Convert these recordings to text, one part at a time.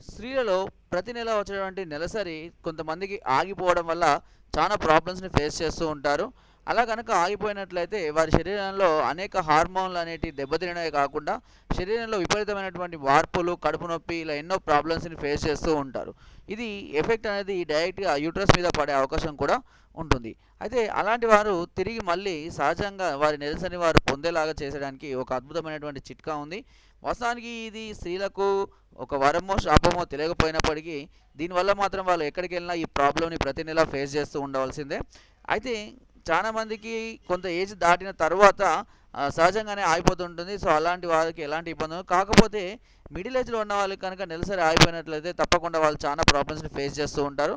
స్త్రీలలో ప్రతి నెల వచ్చేటువంటి నెలసరి కొంతమందికి ఆగిపోవడం వల్ల చాలా ప్రాబ్లమ్స్ని ఫేస్ చేస్తూ ఉంటారు. అలా కనుక ఆగిపోయినట్లయితే వారి శరీరంలో అనేక హార్మోన్లు అనేటివి దెబ్బతినడమే కాకుండా శరీరంలో విపరీతమైనటువంటి వార్పులు కడుపు నొప్పి ఇలా ఎన్నో ప్రాబ్లమ్స్ని ఫేస్ చేస్తూ ఉంటారు. ఇది ఎఫెక్ట్ అనేది డైరెక్ట్గా యూట్రస్ మీద పడే అవకాశం కూడా ఉంటుంది. అయితే అలాంటి వారు తిరిగి మళ్ళీ సహజంగా వారి నిరసని వారు పొందేలాగా చేసడానికి ఒక అద్భుతమైనటువంటి చిట్కా ఉంది. వాస్తవానికి ఇది స్త్రీలకు ఒక వరమో శాపమో తెలియకపోయినప్పటికీ దీనివల్ల మాత్రం వాళ్ళు ఎక్కడికి వెళ్ళినా ఈ ప్రాబ్లమ్ని ప్రతి నెల ఫేస్ చేస్తూ ఉండవలసిందే. అయితే చాలా మందికి కొంత ఏజ్ దాటిన తర్వాత సహజంగానే ఆగిపోతుంటుంది. సో అలాంటి వాళ్ళకి ఎలాంటి ఇబ్బంది కాకపోతే మిడిల్ ఏజ్లో ఉన్న వాళ్ళకి కనుక నెలసరి ఆగిపోయినట్లయితే తప్పకుండా వాళ్ళు చాలా ప్రాబ్లమ్స్ని ఫేస్ చేస్తూ ఉంటారు.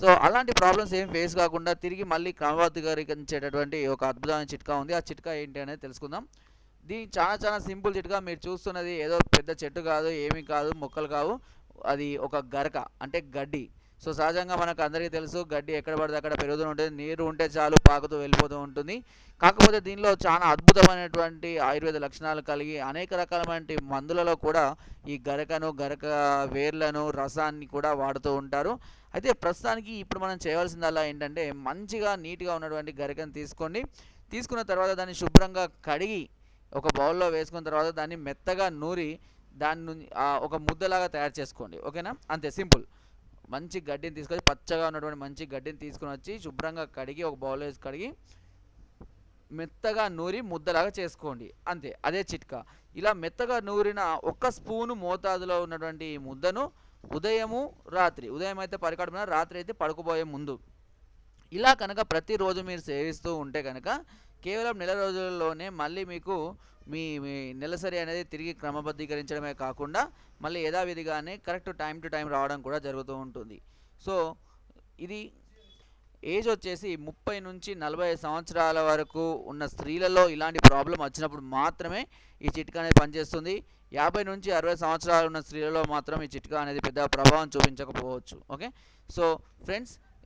సో అలాంటి ప్రాబ్లమ్స్ ఏం ఫేస్ కాకుండా తిరిగి మళ్ళీ క్రమబద్ధీకరించేటటువంటి ఒక అద్భుతమైన చిట్కా ఉంది. ఆ చిట్కా ఏంటి అనేది తెలుసుకుందాం. దీని చాలా చాలా సింపుల్ చిట్కా. మీరు చూస్తున్నది ఏదో పెద్ద చెట్టు కాదు ఏమీ కాదు మొక్కలు కావు. అది ఒక గరక అంటే గడ్డి. సో సహజంగా మనకు అందరికీ తెలుసు గడ్డి ఎక్కడ పడితే అక్కడ పెరుగుతూ ఉంటుంది నీరు ఉంటే చాలు పాకుతూ వెళ్ళిపోతూ ఉంటుంది. కాకపోతే దీనిలో చాలా అద్భుతమైనటువంటి ఆయుర్వేద లక్షణాలు కలిగి అనేక రకాలైన మందులలో కూడా ఈ గరకను గరక వేర్లను రసాన్ని కూడా వాడుతూ ఉంటారు. అయితే ప్రస్తుతానికి ఇప్పుడు మనం చేయవలసిందల్లా ఏంటంటే మంచిగా నీట్గా ఉన్నటువంటి గరికను తీసుకోండి. తీసుకున్న తర్వాత దాన్ని శుభ్రంగా కడిగి ఒక బౌల్లో వేసుకున్న తర్వాత దాన్ని మెత్తగా నూరి దాని ఒక ముద్దలాగా తయారు చేసుకోండి. ఓకేనా? అంతే సింపుల్. మంచి గడ్డిని తీసుకొచ్చి పచ్చగా ఉన్నటువంటి మంచి గడ్డిని తీసుకుని వచ్చి శుభ్రంగా కడిగి ఒక బౌల్ వేసి కడిగి మెత్తగా నూరి ముద్దలాగా చేసుకోండి. అంతే అదే చిట్కా. ఇలా మెత్తగా నూరిన ఒక్క స్పూను మోతాదులో ఉన్నటువంటి ఈ ముద్దను ఉదయము రాత్రి ఉదయం అయితే పరికడుపున రాత్రి అయితే పడుకుపోయే ముందు. ఇలా కనుక ప్రతిరోజు మీరు సేవిస్తూ ఉంటే కనుక కేవలం నెల రోజుల్లోనే మళ్ళీ మీకు మీ మీ నెలసరి అనేది తిరిగి క్రమబద్ధీకరించడమే కాకుండా మళ్ళీ యథావిధిగానే కరెక్ట్ టైం టు టైం రావడం కూడా జరుగుతూ ఉంటుంది. సో ఇది ఏజ్ వచ్చేసి ముప్పై నుంచి నలభై సంవత్సరాల వరకు ఉన్న స్త్రీలలో ఇలాంటి ప్రాబ్లం వచ్చినప్పుడు మాత్రమే ఈ చిట్కా అనేది పనిచేస్తుంది. యాభై నుంచి అరవై సంవత్సరాలు ఉన్న స్త్రీలలో మాత్రం ఈ చిట్కా అనేది పెద్ద ప్రభావం చూపించకపోవచ్చు. ఓకే? So friends